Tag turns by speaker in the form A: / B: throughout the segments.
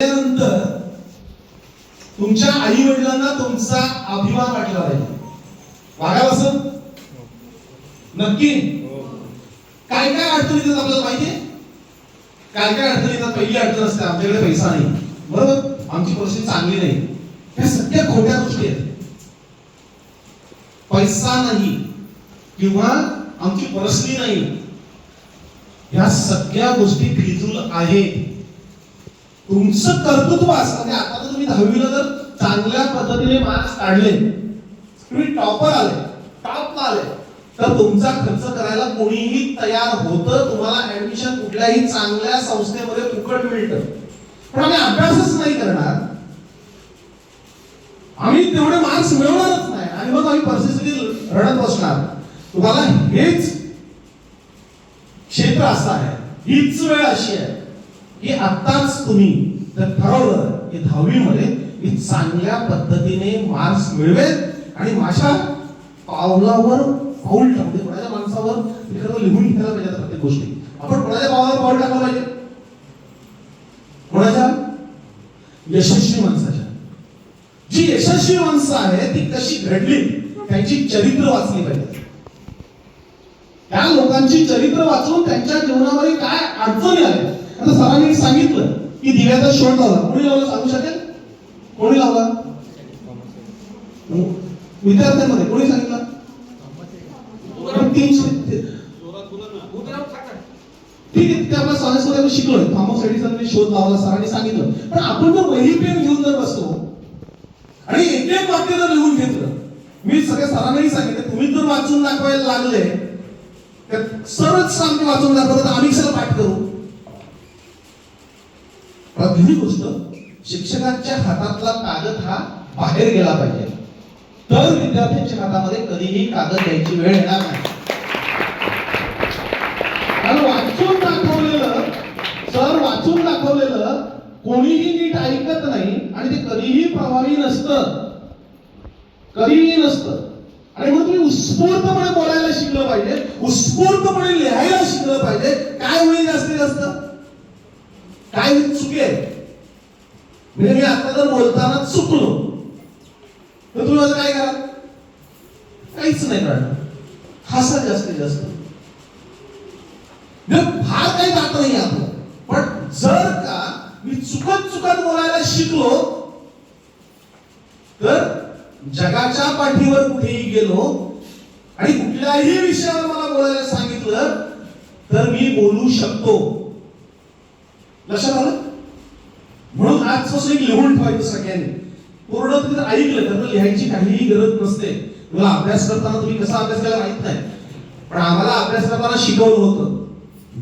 A: त्यानंतर तुमच्या आई वडिलांना तुमचा अभिमान वाटला पाहिजे. वागावं नक्की? काय काय अडचणी येतात आपल्याला पाहिजे काय काय अडचणी येतात? पहिली अडचण असते आमच्याकडे पैसा नाही. बरोबर? आमची परिस्थिती चांगली नाही. ह्या सगळ्या खोट्या गोष्टी आहेत. पैसा नाही किंवा आमची परिस्थिती नाही. ह्या सगळ्या गोष्टी फिजूल आहेत. तुमचं कर्तृत्व असं म्हणजे आता तर तुम्ही दहावीला जर चांगल्या पद्धतीने मार्क्स काढले तुम्ही टॉपर आले टॉपला आले तर तुमचा खर्च करायला कोणीही तयार होतं. तुम्हाला ऍडमिशन कुठल्याही चांगल्या संस्थेमध्ये फुकट मिळतं. पण आम्ही अभ्यासच नाही करणार. आम्ही तेवढे मार्क्स मिळवणारच नाही. आणि मग आम्ही परिस्थिती रडत बसणार. तुम्हाला हेच क्षेत्र असं आहे. हीच वेळ अशी आहे. की आत्ताच तुम्ही जर ठरवलं की दहावीमध्ये मी चांगल्या पद्धतीने मार्क्स मिळवेल आणि माझ्या पावलावर पाऊल टाकते कोणाच्या माणसावर खरं लिहून घ्यायला पाहिजे प्रत्येक गोष्टी. आपण कोणाच्या पावलावर पाऊल टाकलं पाहिजे? कोणाच्या? यशस्वी माणसाच्या. जी यशस्वी माणसं आहे ती कशी घडली त्यांची चरित्र वाचली पाहिजे. त्या लोकांची चरित्र वाचून त्यांच्या जीवनामध्ये काय अडचणी आल्या? आता सरांनी सांगितलं की दिव्याचा शोध लावला कोणी लावला सांगू शकेल? कोणी लावला? विद्यार्थ्यांमध्ये कोणी सांगितलं? ठीक आहे ते आपल्या सायन्समध्ये आपण शिकलोय. थॉमस एडिसनने शोध लावला सरांनी सांगितलं. पण आपण जर वही पेन घेऊन जर बसतो आणि एक एक वाक्य जर लिहून घेतलं मी सगळ्या सरांनाही सांगितलं तुम्ही जर वाचून दाखवायला लागले तर सरच सांगते वाचून दाखवलं तर आम्ही सर पाठ करू. पहिली गोष्ट शिक्षकांच्या हातातला कागद हा बाहेर गेला पाहिजे. तर विद्यार्थ्यांच्या हातामध्ये कधीही कागद द्यायची वेळ येणार नाही. कारण वाचून दाखवलेलं सर वाचून दाखवलेलं कोणीही नीट ऐकत नाही आणि ते कधीही प्रभावी नसतं. कधीही नसतं. आणि म्हणून तुम्ही उत्स्फूर्तपणे बोलायला शिकलं पाहिजे उत्स्फूर्तपणे लिहायला शिकलं पाहिजे. काय होईल जास्तीत जास्त? काय चुके आहे म्हणजे मी आता जर बोलताना चुकलो. तर तुम्ही माझं काय करा? काहीच नाही करणार. हसा जास्तीत जास्त. म्हणजे फार काही जात नाही आपलं. पण जर का मी चुकत चुकत बोलायला शिकलो तर जगाच्या पाठीवर कुठेही गेलो आणि कुठल्याही विषयावर मला बोलायला सांगितलं तर मी बोलू शकतो. लक्षात आलं? म्हणून आजपासून एक लिहून ठेवायचं सगळ्यांनी. पूर्ण तुम्ही ऐकलं तर लिहायची काहीही गरज नसते. मला अभ्यास करताना तुम्ही कसा अभ्यास केला माहीत नाही. पण आम्हाला अभ्यास करताना शिकवलं होतं.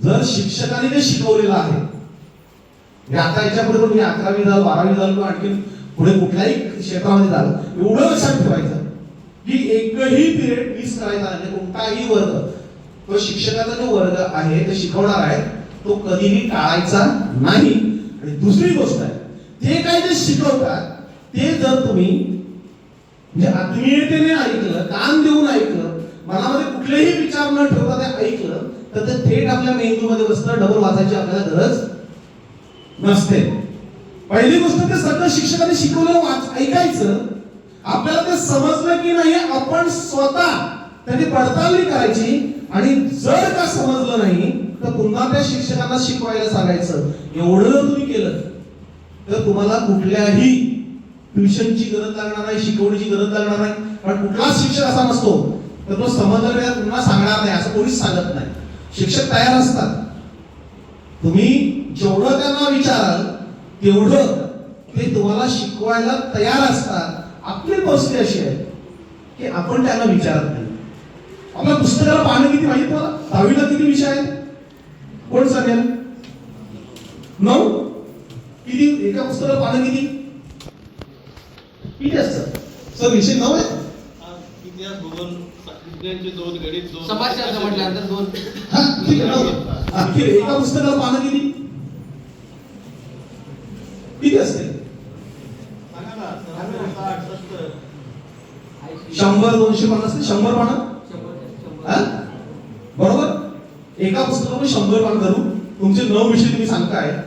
A: जर शिक्षकाने ते शिकवलेलं आहे म्हणजे आता याच्यापुढे पण मी अकरावी झालं बारावी झालं किंवा आणखी पुढे कुठल्याही क्षेत्रामध्ये झालं एवढं लक्षात ठेवायचं. की एकही पिरियड मिस करायचा नाही. कोणताही वर्ग तो शिक्षकाचा जो वर्ग आहे ते शिकवणार आहे तो कधीही टाळायचा नाही. आणि दुसरी गोष्ट आहे ते काय जे शिकवतात ते जर तुम्ही म्हणजे आत्मीयतेने ऐकलं कान देऊन ऐकलं मनामध्ये कुठलेही विचार न ठेवता ते ऐकलं तर ते थेट आपल्या मेंदूमध्ये बसतं डबल वाचायची आपल्याला गरज नसते. पहिली गोष्ट ते सगळं शिक्षकाने शिकवलेलं वाच ऐकायचं. आपल्याला ते समजलं की नाही आपण स्वतः त्याची पडताळणी करायची. आणि जर का समजलं नाही तर पुन्हा त्या शिक्षकांना शिकवायला सांगायचं एवढं जर तुम्ही केलं तर तुम्हाला कुठल्याही ट्युशनची गरज लागणार नाही शिकवणीची गरज लागणार नाही. पण कुठलाच शिक्षक असा नसतो तर तो समजलं पुन्हा सांगणार नाही असं कोणीच सांगत नाही. शिक्षक तयार असतात. तुम्ही जेवढं त्यांना विचाराल तेवढं ते तुम्हाला शिकवायला तयार असतात. आपली परिस्थिती अशी आहे की आपण त्यांना विचारत नाही. आपल्या पुस्तकाला पाहणं किती माहिती तुम्हाला? दहावीला किती विषय आहेत? कोण सांगेल? नऊ? किती? एका पुस्तकाला पाहणं किती? किती असतं? सर विषय नऊ आहे?
B: इतिहास भूगोल विज्ञानचे दोन गणित दोन
C: समाजशास्त्र म्हटल्यानंतर दोन.
A: हा, ठीक आहे, नऊ. हा, ठीक आहे. एका पुस्तकाला पाहणं किती? किती असते?
B: सांगा ना, सहाशे, साठ, सत्तर.
A: शंभर दोनशे पन्नास ते शंभर पानं
C: शंभर
A: हा? बरोबर एका पुस्तकामध्ये शंभर पान धरू तुमचे नऊ विषय तुम्ही सांगताय.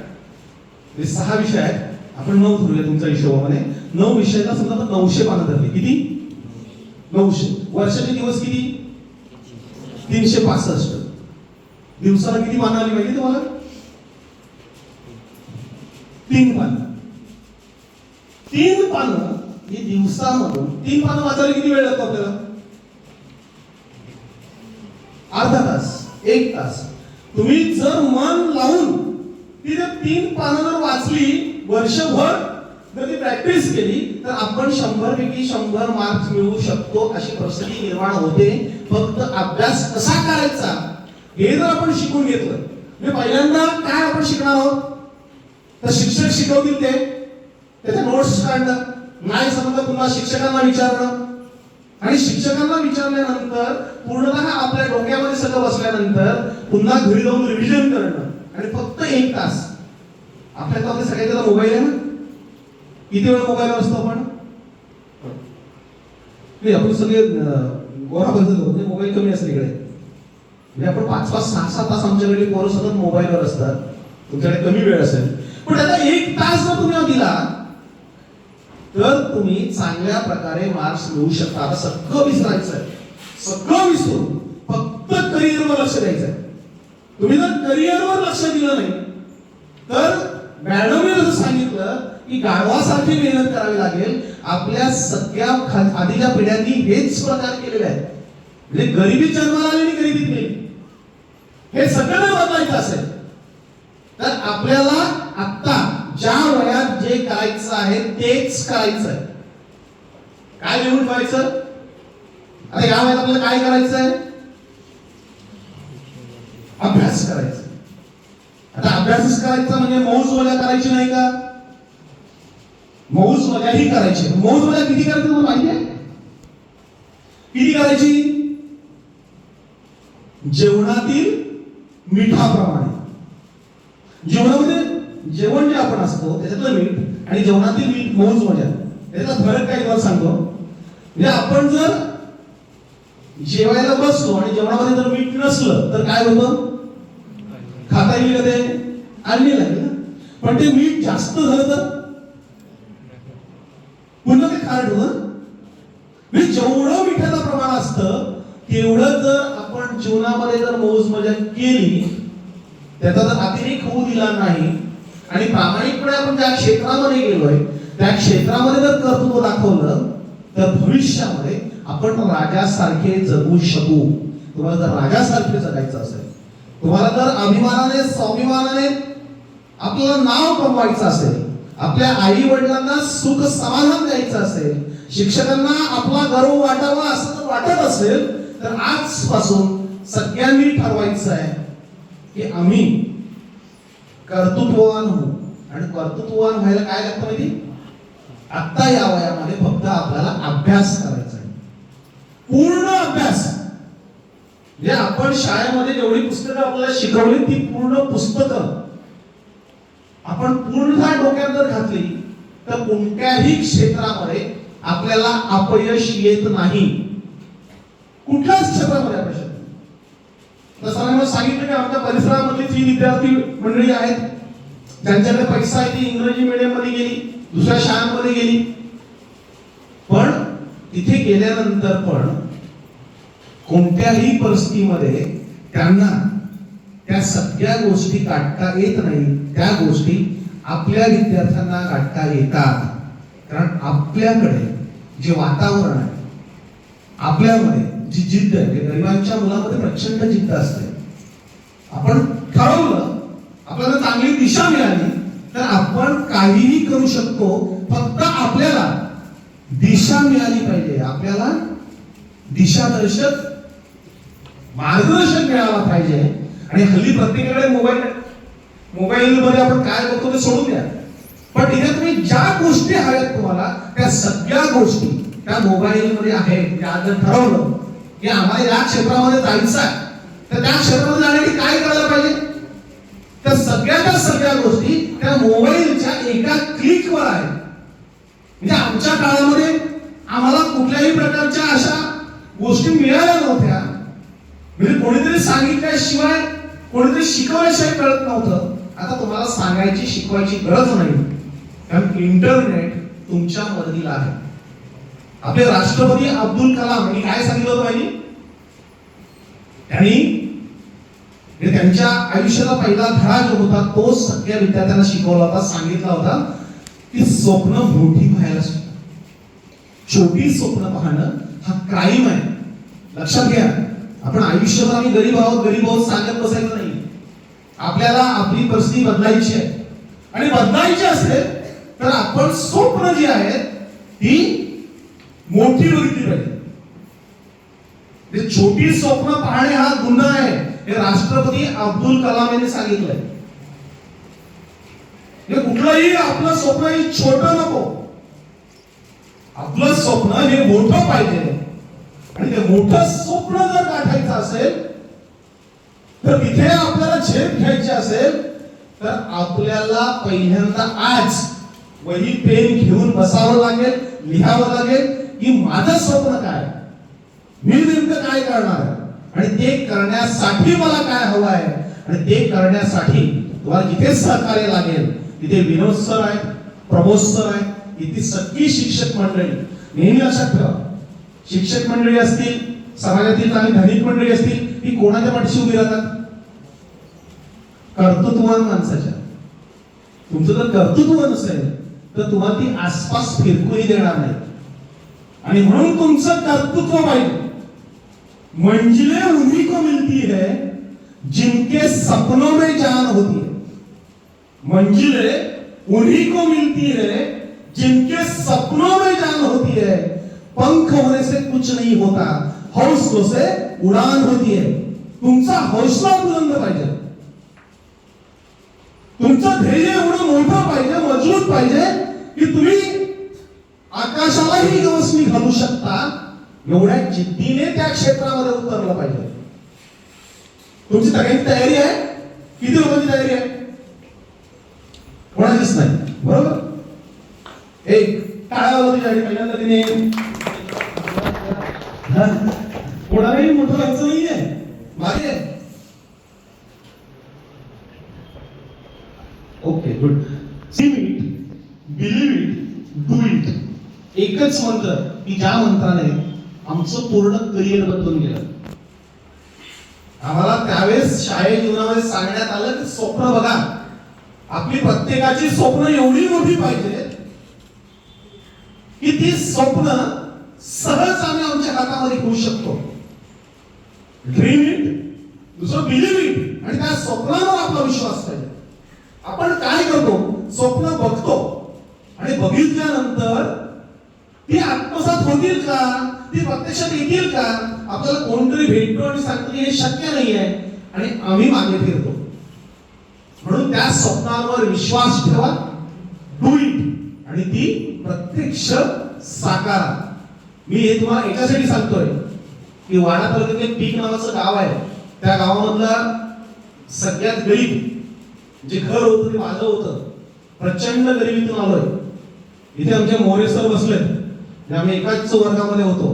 A: हे सहा विषय आहेत. आपण नऊ धरूया तुमच्या हिशोबामध्ये. नऊ विषयाला समजा आपण नऊशे पानं धरली. किती? नऊशे. वर्षाचे दिवस किती? तीनशे पासष्ट. दिवसाला किती पानं आली माहिती तुम्हाला? तीन पानं. तीन पानं. हे दिवसामधून तीन पानं वाचायला किती वेळ लागतो आपल्याला अर्धा तास एक तास. तुम्ही जर मन लावून ती जर तीन पानं जर वाचली वर्षभर जर ती प्रॅक्टिस केली तर आपण शंभर पैकी शंभर मार्क्स मिळवू शकतो अशी परिस्थिती निर्माण होते. फक्त अभ्यास कसा करायचा हे जर आपण शिकून घेतलं म्हणजे पहिल्यांदा काय आपण शिकणार आहोत? तर शिक्षक शिकवतील ते. त्याच्या नोट्स काढणं. नाही समजलं पुन्हा शिक्षकांना विचारणं. आणि शिक्षकांना विचारल्यानंतर पूर्णतः आपल्या डोक्यामध्ये सगळं बसल्यानंतर पुन्हा घरी जाऊन रिव्हिजन करणं. आणि फक्त एक तास. आपल्या हातामध्ये सगळ्याचा मोबाईल आहे ना? किती वेळ मोबाईल असतो आपण? नाही आपण सगळे अं, गोरा बदल म्हणजे मोबाईल कमी असते इकडे. म्हणजे आपण पाच पाच सहा सहा तास आमच्याकडे पोरं सतत मोबाईलवर असतात. तुमच्याकडे कमी वेळ असेल. पण त्याचा एक तास जर तुम्ही दिला तर तुम्ही चांगल्या प्रकारे मार्क्स मिळू शकता. आता सगळं विसरायचं आहे सगळं विसरून फक्त करिअरवर लक्ष द्यायचं आहे तुम्ही जर करिअरवर लक्ष दिलं नाही तर मॅडमने जसं सांगितलं की गाढवासारखी मेहनत करावी लागेल. आपल्या सगळ्या आधीच्या पिढ्यांनी हेच प्रकार केलेले आहेत. म्हणजे गरिबी जन्माला आली आणि गरिबीत गेली. हे सगळं बदलायचं असेल तर आपल्याला आता करायचं आहे तेच करायचं आहे काय लिहून ठेवायचं? आता या वयात आपल्याला काय करायचं आहे अभ्यास करायचा. आता अभ्यासच करायचा म्हणजे मौज मजा करायची नाही का? मौज मजा ही करायची. मौज मजा किती करायची तुम्हाला माहिती आहे? किती करायची? जेवणातील मिठाप्रमाणे. जेवणामध्ये जेवण जे आपण असतो त्याच्यातलं मीठ आणि जेवणातील मीठ मौज मजा त्याचा फरक काय तुम्हाला सांगतो? म्हणजे आपण जर जेवायला बसलो आणि जेवणामध्ये जर मीठ नसलं तर काय होतं? खाता येईल का ते? आणली लागेल ना. पण ते मीठ जास्त झालं तर? पुन्हा ते खारट होतं. म्हणजे जेवढं मिठाचं प्रमाण असतं तेवढं जर आपण जीवनामध्ये जर मौज मजा केली त्याचा जर अतिरेक होऊ दिला नाही आणि प्रामाणिकपणे आपण ज्या क्षेत्रामध्ये गेलोय त्या क्षेत्रामध्ये जर कर्तृत्व दाखवलं तर भविष्यामध्ये आपण राजासारखे जगू शकू. तुम्हाला जर राजासारखे जगायचं असेल तुम्हाला जर अभिमानाने स्वाभिमानाने आपलं नाव कमवायचं असेल आपल्या आई वडिलांना सुख समाधान द्यायचं असेल शिक्षकांना आपला गर्व वाटावा असं जर वाटत असेल तर आजपासून सगळ्यांनी ठरवायचं आहे की आम्ही कर्तृत्ववान होऊ. आणि कर्तृत्ववान व्हायला काय लागतं माहिती? आता या वयामध्ये फक्त आपल्याला अभ्यास करायचा आहे. पूर्ण अभ्यास. म्हणजे आपण शाळेमध्ये जेवढी पुस्तकं आपल्याला शिकवली ती पूर्ण पुस्तकं. आपण पूर्णतः डोक्यात जर घातली तर कोणत्याही क्षेत्रामध्ये आपल्याला अपयश येत नाही. कुठल्याच क्षेत्रामध्ये अपयश तर सरांनी मला सांगितलं की आमच्या परिसरामध्ये जी विद्यार्थी मंडळी आहेत ज्यांच्याकडे पैसा आहे ती इंग्रजी मिडियममध्ये गेली दुसऱ्या शाळांमध्ये गेली. पण तिथे गेल्यानंतर पण कोणत्याही परिस्थितीमध्ये त्यांना त्या सगळ्या गोष्टी काढता येत नाही. त्या गोष्टी आपल्या विद्यार्थ्यांना काढता येतात. कारण आपल्याकडे जे वातावरण आहे आपल्यामध्ये जी जिद्द आहे म्हणजे गरिबांच्या मुलामध्ये प्रचंड जिद्द असते. आपण ठरवलं आपल्याला चांगली दिशा मिळाली तर आपण काहीही करू शकतो फक्त आपल्याला दिशा मिळाली पाहिजे. आपल्याला दिशादर्शक मार्गदर्शन मिळाला पाहिजे. आणि हल्ली प्रत्येकाकडे मोबाईल मोबाईल मध्ये आपण काय बघतो ते सोडून द्या. पण तिथे तुम्ही ज्या गोष्टी हव्यात तुम्हाला त्या सगळ्या गोष्टी त्या मोबाईल मध्ये आहेत त्या जर ठरवलं. की आम्हाला या क्षेत्रामध्ये जायचं आहे. तर त्या क्षेत्रामध्ये जाण्यासाठी काय करायला पाहिजे? त्या सगळ्याच्या सगळ्या गोष्टी त्या मोबाईलच्या एका क्लिकवर आहेत. म्हणजे आमच्या काळामध्ये आम्हाला कुठल्याही प्रकारच्या अशा गोष्टी मिळाल्या नव्हत्या. म्हणजे कोणीतरी सांगितल्याशिवाय कोणीतरी शिकवल्याशिवाय कळत नव्हतं. आता तुम्हाला सांगायची शिकवायची गरज नाही. कारण इंटरनेट तुमच्या मदतीला आहे. आपले राष्ट्रपती अब्दुल कलाम यांनी काय सांगितलं होतं आणि त्यांनी म्हणजे त्यांच्या आयुष्याचा पहिला धडा जो होता तो सगळ्या विद्यार्थ्यांना शिकवला होता सांगितला होता की स्वप्न मोठी पाहायला शिका छोटी स्वप्न पाहणं हा क्राईम आहे. लक्षात घ्या आपण आयुष्यभर आम्ही गरीब आहोत गरीब आहोत सांगत बसायचं नाही. आपल्याला आपली परिस्थिती बदलायची आहे. आणि बदलायची असेल तर आपण स्वप्न जी आहेत ती मोठी बघितली पाहिजे म्हणजे छोटी स्वप्न पाहणे हा गुन्हा आहे हे राष्ट्रपती अब्दुल कलाम यांनी सांगितलंय. हे कुठलंही आपलं स्वप्न हे छोट नको. आपलं स्वप्न हे मोठं पाहिजे. आणि ते मोठं स्वप्न जर गाठायचं असेल तर तिथे आपल्याला झेप घ्यायची असेल तर आपल्याला पहिल्यांदा आज वही पेन घेऊन बसावं लागेल लिहावं लागेल की माझं स्वप्न काय? मी नेमकं काय करणार? आणि ते करण्यासाठी मला काय हवं आहे? आणि ते करण्यासाठी तुम्हाला जिथे सहकार्य लागेल तिथे विनोद सर आहे प्रमोद सर आहे इथे सगळी शिक्षक मंडळी. नेहमी लक्षात ठेवा. शिक्षक मंडळी असतील समाजातील काही धनिक मंडळी असतील ती कोणाच्या पाठीशी उभी राहतात? कर्तृत्ववान माणसाच्या. तुमचं जर कर्तृत्व नसेल तर तुम्हाला ती आसपास फिरकूही देणार नाही आणि म्हणून तुमचं कर्तृत्व पाहिजे. मंजिलें उन्हीं को मिलती है जिनके सपनों में जान होती है. मंजिले उन्हीं को मिलती है जिनके सपनों में जान होती है पंख होने से कुछ नहीं होता हौसलों से उड़ान होती है. तुमचा हौसला बुलंद पाहिजे. तुमचं ध्येय एवढं मोठं पाहिजे मजबूत पाहिजे की तुम्ही आकाशालाही गवसणी घालू शकता? एवढ्या जिद्दीने त्या क्षेत्रामध्ये उतरलं पाहिजे. तुमची सगळ्यांची तयारी आहे? किती लोकांची तयारी आहे? कोणाचीच नाही. बरोबर? एक टाळ्या झाली पहिल्यांदा तिने कोणालाही मोठं व्हायचं नाहीये मागे. Okay good see it believe it do it एकच मंत्र की ज्या मंत्राने आमचं पूर्ण करिअर बदलून गेलं. आम्हाला त्यावेळेस शाळे जीवनामध्ये सांगण्यात आलं की स्वप्न बघा. आपली प्रत्येकाची स्वप्न एवढी मोठी पाहिजे की ती स्वप्न सहज आम्ही आमच्या हातामध्ये घेऊ शकतो. ड्रीम इट दुसरं बिलीव्ह इट आणि त्या स्वप्नावर आपला विश्वास पाहिजे आपण काय करतो? स्वप्न बघतो. आणि बघितल्यानंतर ती आत्मसात होतील का? ती प्रत्यक्षात येतील का? आपल्याला कोणतरी भेटतो आणि सांगतो हे शक्य नाही आहे आणि आम्ही मागे फिरतो. म्हणून त्या स्वप्नावर विश्वास ठेवा. डू इट आणि ती प्रत्यक्ष साकारा. मी हे तुम्हाला याच्यासाठी सांगतोय. की वाडा तालुक्यात एक पीक नावाचं गाव आहे. त्या गावामधला सगळ्यात गरीब जे घर होतं ते माझं होतं. प्रचंड गरिबीतून आलोय इथे आमच्या मोरे सर बसलेत. आम्ही एकाच वर्गामध्ये होतो.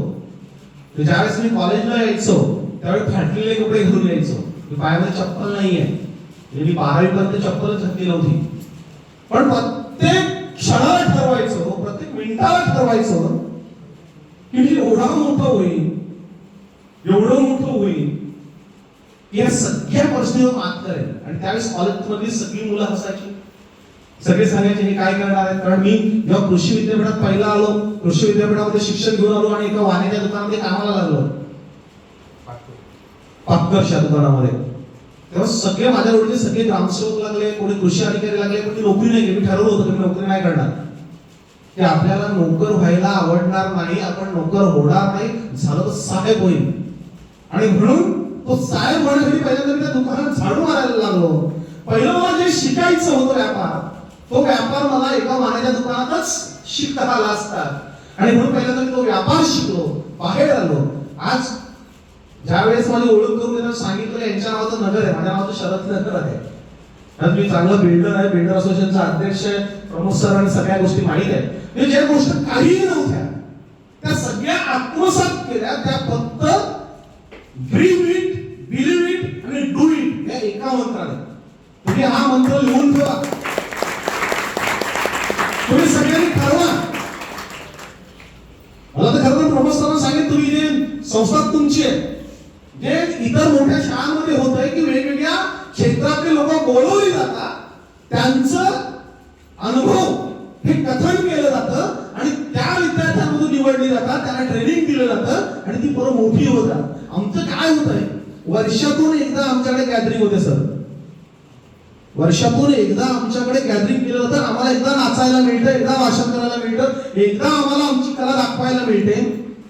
A: तर ज्यावेळेस मी कॉलेजला यायचो त्यावेळेस फाटलेले कपडे घेऊन यायचो. की पायामध्ये चप्पल नाही आहे मी बारावी पर्यंत चप्पलच घातली नव्हती. पण प्रत्येक क्षणाला ठरवायचो प्रत्येक मिनिटाला ठरवायचो की मी एवढा मोठा होईल एवढं मोठं होईल की या सगळ्या परिस्थितीवर मात करेल आणि त्यावेळेस कॉलेजमधली सगळी मुलं हसायची. सगळे सांगायचे हे काय करणार आहेत? कारण मी जेव्हा कृषी विद्यापीठात पहिला आलो कृषी विद्यापीठामध्ये शिक्षण घेऊन आलो आणि एका वाण्याच्या दुकानामध्ये कामाला लागलो. पाकरच्या दुकानामध्ये. तेव्हा सगळे माझ्या रोडचे सगळे ग्रामसेवक लागले कोणी कृषी अधिकारी लागले पण नोकरी नाही केली मी ठरवलं होतं की मी नोकरी नाही करणार. की आपल्याला नोकर व्हायला आवडणार नाही आपण नोकर होणार नाही झालं तर साहेब होईल. आणि म्हणून तो साहेब होण्यासाठी पहिल्यांदा त्या दुकानात झाडू मारायला लागलो. पहिलं मला जे शिकायचं होतं व्यापार तो व्यापार मला एका मानाच्या दुकानातच शिकता आला असता. आणि म्हणून पहिल्यांदा मी तो व्यापार शिकलो बाहेर आलो. आज ज्यावेळेस माझी ओळख करून त्यांना सांगितलं यांच्या नावाचं नगर आहे माझ्या नावाचं शरद नगर आहे. कारण मी चांगलं बिल्डर आहे बिल्डर असोसिएशनचा अध्यक्ष आहे प्रमुख सर आणि सगळ्या गोष्टी माहीत आहेत. म्हणजे ज्या गोष्ट काहीही नव्हत्या त्या सगळ्या आत्मसात केल्या त्या फक्त ड्रीम इट बिलीव्ह इट आणि डू इट या एका मंत्राने. तुम्ही हा मंत्र लिहून ठेवा तो सगळ्यांनी ठरवा. मला तर खरं तर प्रोफेसरांना सांगेन तुम्ही जे संस्था तुमची आहे जे इतर मोठ्या शाळांमध्ये होत आहे की वेगवेगळ्या क्षेत्रातले लोक बोलवली जातात त्यांचं अनुभव हे कथन केलं जातं आणि त्या विद्यार्थ्यांमधून निवडली जातात त्यांना ट्रेनिंग दिलं जातं आणि ती बरं मोठी होतात आमचं काय होत आहे वर्षातून एकदा आमच्याकडे गॅदरिंग होते सर. वर्षातून एकदा आमच्याकडे गॅदरिंग केलं तर आम्हाला एकदा नाचायला मिळतं एकदा भाषण करायला मिळतं एकदा आम्हाला आमची कला दाखवायला मिळते.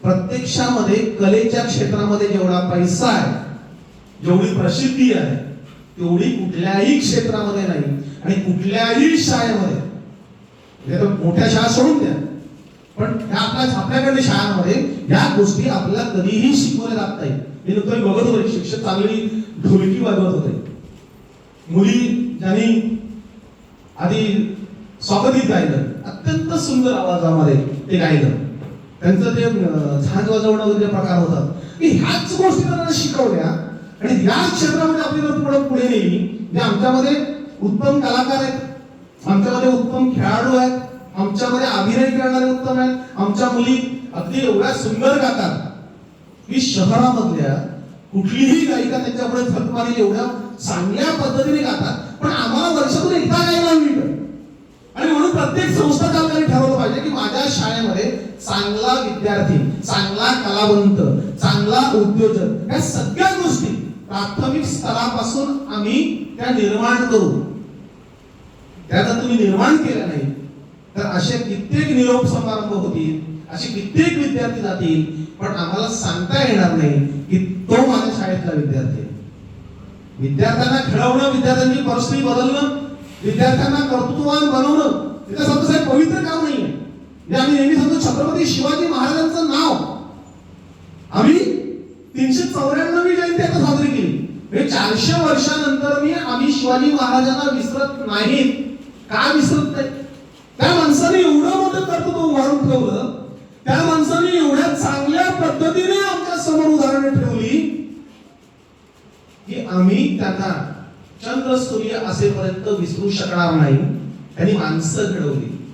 A: प्रत्यक्षामध्ये कलेच्या क्षेत्रामध्ये जेवढा पैसा आहे जेवढी प्रसिद्धी आहे तेवढी कुठल्याही क्षेत्रामध्ये नाही. आणि कुठल्याही शाळेमध्ये म्हणजे तर मोठ्या शाळा सोडून द्या पण ह्या आपल्या आपल्याकडे शाळांमध्ये ह्या गोष्टी आपल्याला कधीही शिकवल्या जात नाही मी नुकतं बघत होते शिक्षक चांगली ढोलकी वाजवत होते. मुली ज्यांनी आधी स्वागतीत गायलं अत्यंत सुंदर आवाजामध्ये ते गायलं. त्यांचं ते झांज वाजवणं वगैरे प्रकार होतात की ह्याच गोष्टी त्यांना शिकवल्या. आणि या क्षेत्रामध्ये आपली पुढे पुढे नेली जे आमच्यामध्ये उत्तम कलाकार आहेत आमच्यामध्ये उत्तम खेळाडू आहेत आमच्यामध्ये अभिनय करणारे उत्तम आहेत आमच्या मुली अगदी एवढ्या सुंदर गातात. की शहरामधल्या कुठलीही गायिका त्यांच्यापुढे थकमारी एवढ्या चांगल्या पद्धतीने गातात. पण आम्हाला वर्षातून एकदा गायला मिळतं आणि म्हणून प्रत्येक संस्था चालकाने ठरवलं पाहिजे की माझ्या शाळेमध्ये चांगला विद्यार्थी चांगला कलावंत चांगला उद्योजक या सगळ्या गोष्टी प्राथमिक स्तरापासून आम्ही त्या निर्माण करू. त्या जर तुम्ही निर्माण केल्या नाही तर असे कित्येक निरोप समारंभ होतील असे कित्येक विद्यार्थी जातील पण आम्हाला सांगता येणार नाही की तो माझ्या शाळेतला विद्यार्थी विद्यार्थ्यांना खेळवणं विद्यार्थ्यांची परिस्थिती बदलणं विद्यार्थ्यांना कर्तृत्ववान बनवणं हे तर समजा साहेब पवित्र काम नाही आहे म्हणजे आम्ही नेहमी सांगतो छत्रपती शिवाजी महाराजांचं नाव. आम्ही तीनशे चौऱ्याण्णवी जयंती आता साजरी केली. म्हणजे चारशे वर्षानंतर मी आम्ही शिवाजी महाराजांना विसरत नाही. का विसरत नाही? त्या माणसाने एवढं मोठं कर्तृत्व उभारून ठेवलं त्या माणसाने एवढ्या चांगल्या पद्धतीने आमच्यासमोर उदाहरणं ठेवली आम्ही त्यांना चंद्र सूर्य असेपर्यंत विसरू शकणार नाही. त्यांनी माणसं घडवली.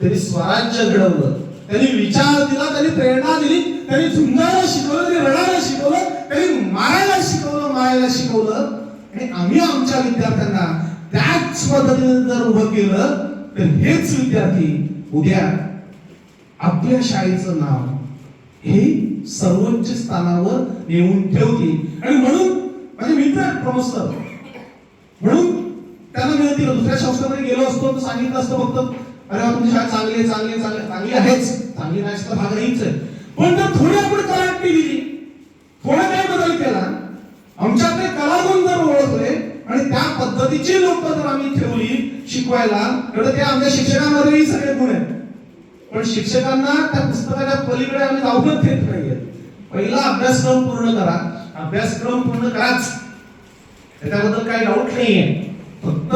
A: त्यांनी स्वराज्य घडवलं. त्यांनी विचार दिला त्यांनी प्रेरणा दिली त्यांनी झुंजायला शिकवलं त्यांनी रडायला शिकवलं त्यांनी मारायला शिकवलं मारायला शिकवलं. आणि आम्ही आमच्या विद्यार्थ्यांना त्याच पद्धतीने जर उभं केलं तर हेच विद्यार्थी उद्या आपल्या शाळेचं नाव हे सर्वोच्च स्थानावर नेऊन ठेवतील. आणि म्हणून मित्र आहेत म्हणून त्यांना विनंती दुसऱ्या संस्थेमध्ये गेलो असतो तर सांगितलं असतं फक्त अरे तुमची शाळा चांगली आहे चांगली चांगली आहे. चांगली आहेच चांगली नाही असं भाग नाहीच आहे. पण जर थोडी आपण कलाटणी दिली थोडा काय बदल केला. आमच्याकडे कलागुण जर ओळखले आणि त्या पद्धतीची लोक जर आम्ही ठेवली शिकवायला तर ते आमच्या शिक्षकांमध्येही सगळे गुण आहेत. पण शिक्षकांना त्या पुस्तकाच्या पलीकडे आम्ही जाऊनच देत नाहीये. पहिला अभ्यासक्रम पूर्ण करा. अभ्यासक्रम पूर्ण कराच. त्याच्याबद्दल काही डाऊट नाहीये. फक्त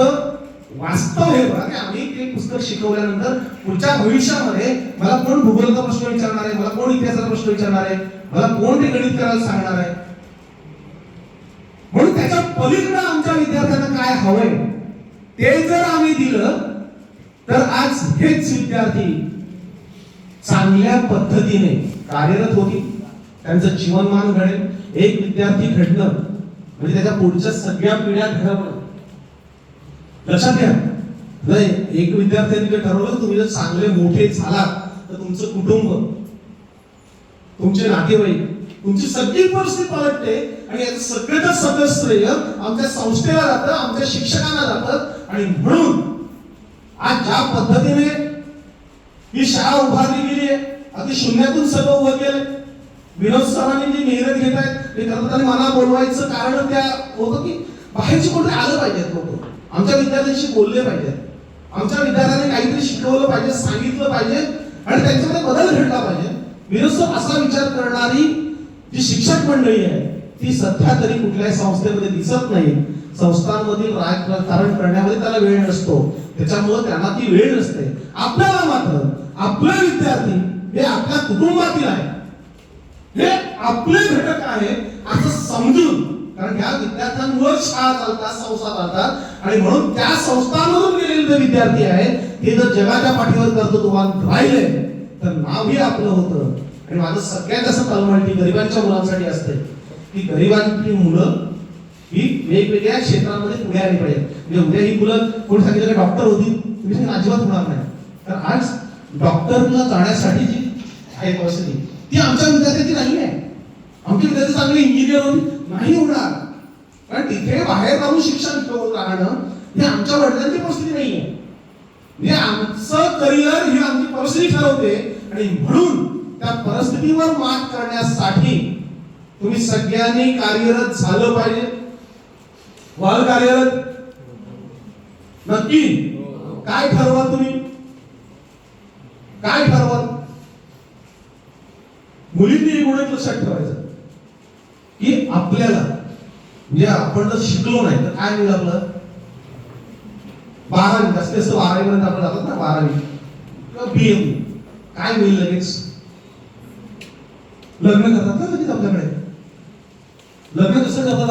A: वास्तव हे बघा की आम्ही ते पुस्तक शिकवल्यानंतर पुढच्या भविष्यामध्ये मला कोण भूगोलचा प्रश्न विचारणार आहे? मला कोण इतिहासाचा प्रश्न विचारणार आहे? मला कोण ते गणित करायला सांगणार आहे? म्हणून त्याच्या पलीकडे आमच्या विद्यार्थ्यांना काय हवंय? ते जर आम्ही दिलं तर आज हेच विद्यार्थी चांगल्या पद्धतीने कार्यरत होतील. त्यांचं जीवनमान घडेल. एक विद्यार्थी घडणं म्हणजे त्याच्या पुढच्या सगळ्या पिढ्या घडवणं लक्षात घ्या. नाही एक विद्यार्थ्यांनी ठरवलं तुम्ही जर चांगले मोठे झालात तर तुमचं कुटुंब तुमचे नातेवाईक तुमची सगळी परिस्थिती पलटते आणि याचं सगळ्याच सदस्य आमच्या संस्थेला जातं आमच्या शिक्षकांना जातं आणि म्हणून आज ज्या पद्धतीने ही शाळा उभारली गेली आहे अगदी शून्यातून सगळं उभं केलं विनोद सरांनी जी मेहनत घेत आहेत ते खरं मला बोलवायचं कारण त्या होतं की बाहेरचे कोणते आलं पाहिजेत लोक. आमच्या विद्यार्थ्यांशी बोलले पाहिजेत. आमच्या विद्यार्थ्यांनी काहीतरी शिकवलं पाहिजे सांगितलं पाहिजे आणि त्यांच्यामध्ये बदल घडला पाहिजे. विनोद सर असा विचार करणारी जी शिक्षक मंडळी आहे ती सध्या तरी कुठल्याही संस्थेमध्ये दिसत नाही. संस्थांमधील राजकारण करण्यामध्ये त्याला वेळ नसतो. त्याच्यामुळे त्यांना ती वेळ नसते. आपल्याला मात्र आपले विद्यार्थी हे आपल्या कुटुंबातील आहे हे आपले घटक आहे असं समजून कारण ह्या विद्यार्थ्यांवर शाळा चालतात संस्था चालतात आणि म्हणून त्या संस्थांमधून गेलेले जे विद्यार्थी आहेत हे जर जगाच्या पाठीवर कर्तृत्ववान राहिले तर नावही आपलं होतं. आणि माझं सगळ्यात जास्त तळमळती गरिबांच्या मुलांसाठी असते. की गरिबांची मुलं ही वेगवेगळ्या क्षेत्रांमध्ये पुढे आली पाहिजे म्हणजे उद्या ही मुलं कोणी सांगितलं डॉक्टर होती तुम्ही सांगितलं अजिबात होणार नाही. तर आज डॉक्टरला जाण्यासाठी जी आहे परिस्थिती ती आमच्या विद्यार्थ्याची नाही आहे. आमचे विद्यार्थी चांगले इंजिनियर होऊन नाही होणार. कारण तिथे बाहेर जाऊन शिक्षण घेऊन राहणं हे आमच्या वडिलांची परिस्थिती नाही आहे. म्हणजे आमचं करिअर ही आमची परिस्थिती ठरवते आणि म्हणून त्या परिस्थितीवर मात करण्यासाठी तुम्ही सगळ्यांनी कार्यरत झालं पाहिजे. व्हाल कार्यरत? नक्की? काय ठरवा तुम्ही? काय ठरवा मुलींनी एक गुण लक्षात ठेवायचं. की आपल्याला म्हणजे आपण जर शिकलो नाही तर काय मिळेल आपलं? बारावी जास्तीत जास्त बारावी पर्यंत आपण जातात ना बारावी. किंवा बी एम काय मिळेल लगेच? लग्न करतात ना लगेच आपल्याकडे. लग्न कसं करतात?